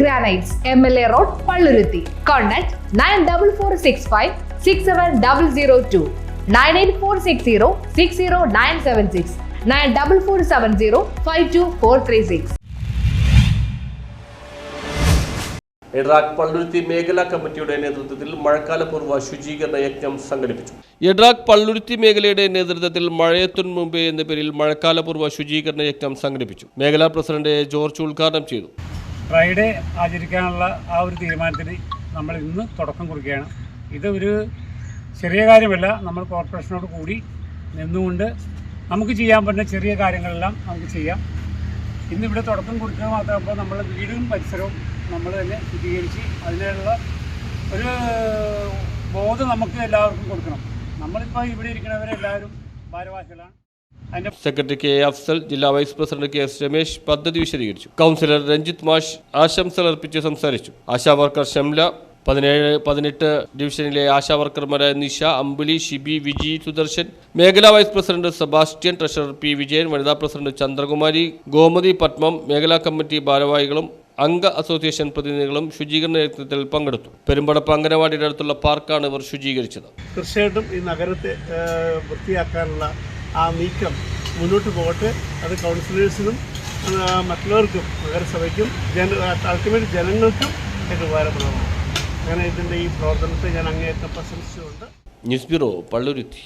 Granites, double four seven zero 9446567002 98460 60976 94470 52436. EDRAC Palluruthy മേഖലാ കമ്മിറ്റിയുടെ നേതൃത്വത്തിൽ മഴക്കാലപൂർവ ശുചീകരണ യജ്ഞം സംഘടിപ്പിച്ചു. എഡ്രാക് പള്ളുരുത്തി മേഖലയുടെ നേതൃത്വത്തിൽ മഴയത്തുൻ മുമ്പേ എന്ന പേരിൽ മഴക്കാലപൂർവ ശുചീകരണ യജ്ഞം സംഘടിപ്പിച്ചു. മേഖലാ പ്രസിഡന്റ് ജോർജ് ഉദ്ഘാടനം ചെയ്തു. ഫ്രൈഡേ ആചരിക്കാനുള്ള ആ ഒരു തീരുമാനത്തിന് നമ്മൾ ഇന്ന് തുടക്കം കുറിക്കുകയാണ്. ഇത് ഒരു ചെറിയ കാര്യമല്ല. നമ്മൾ കോർപ്പറേഷനോട് കൂടി നിന്നുകൊണ്ട് നമുക്ക് ചെയ്യാൻ പറ്റുന്ന ചെറിയ കാര്യങ്ങളെല്ലാം നമുക്ക് ചെയ്യാം. ഇന്നിവിടെ തുടക്കം കുറിക്കുക മാത്രമാകുമ്പോൾ നമ്മൾ വീടും പരിസരവും നമ്മൾ തന്നെ ശുദ്ധീകരിച്ച് അതിനുള്ള ഒരു ബോധം നമുക്ക് എല്ലാവർക്കും കൊടുക്കണം. നമ്മളിപ്പോൾ ഇവിടെ ഇരിക്കുന്നവരെല്ലാവരും ഭാരവാഹികളാണ്. സെക്രട്ടറി കെ അഫ്സൽ ജില്ലാ vice president K S Ramesh പദ്ധതി വിശദീകരിച്ചു. കൗൺസിലർ രഞ്ജിത്ത് മാഷ് ആശംസകൾ അർപ്പിച്ച് സംസാരിച്ചു. ആശാ വർക്കർ ഷംല പതിനേഴ് പതിനെട്ട് ഡിവിഷനിലെ ആശാ വർക്കർമാരായ നിഷ അമ്പുലി ഷിബി വിജി സുദർശൻ മേഖലാ vice president Sebastian treasurer P Vijayan വനിതാ പ്രസിഡന്റ് ചന്ദ്രകുമാരി ഗോമതി പത്മം മേഖലാ കമ്മിറ്റി ഭാരവാഹികളും അംഗ അസോസിയേഷൻ പ്രതിനിധികളും ശുചീകരണ യജ്ഞത്തിൽ പങ്കെടുത്തു. പെരുമ്പടപ്പ് അംഗനവാടിയുടെ അടുത്തുള്ള പാർക്കാണ് ഇവർ ശുചീകരിച്ചത്. തീർച്ചയായിട്ടും ഈ നഗരത്തെ വൃത്തിയാക്കാനുള്ള ആ നീക്കം മുന്നോട്ട് പോകട്ടെ. അത് കൗൺസിലേഴ്സിനും മറ്റുള്ളവർക്കും നഗരസഭയ്ക്കും ജന അൾട്ടിമേറ്റ് ജനങ്ങൾക്കും ഇത് ഉപകാരപ്രദമാണ്. അങ്ങനെ ഇതിന്റെ ഈ പ്രവർത്തനത്തെ ഞാൻ അങ്ങേയറ്റം പ്രശംസിച്ചുകൊണ്ട് ന്യൂസ് ബ്യൂറോ പള്ളുരുത്തി.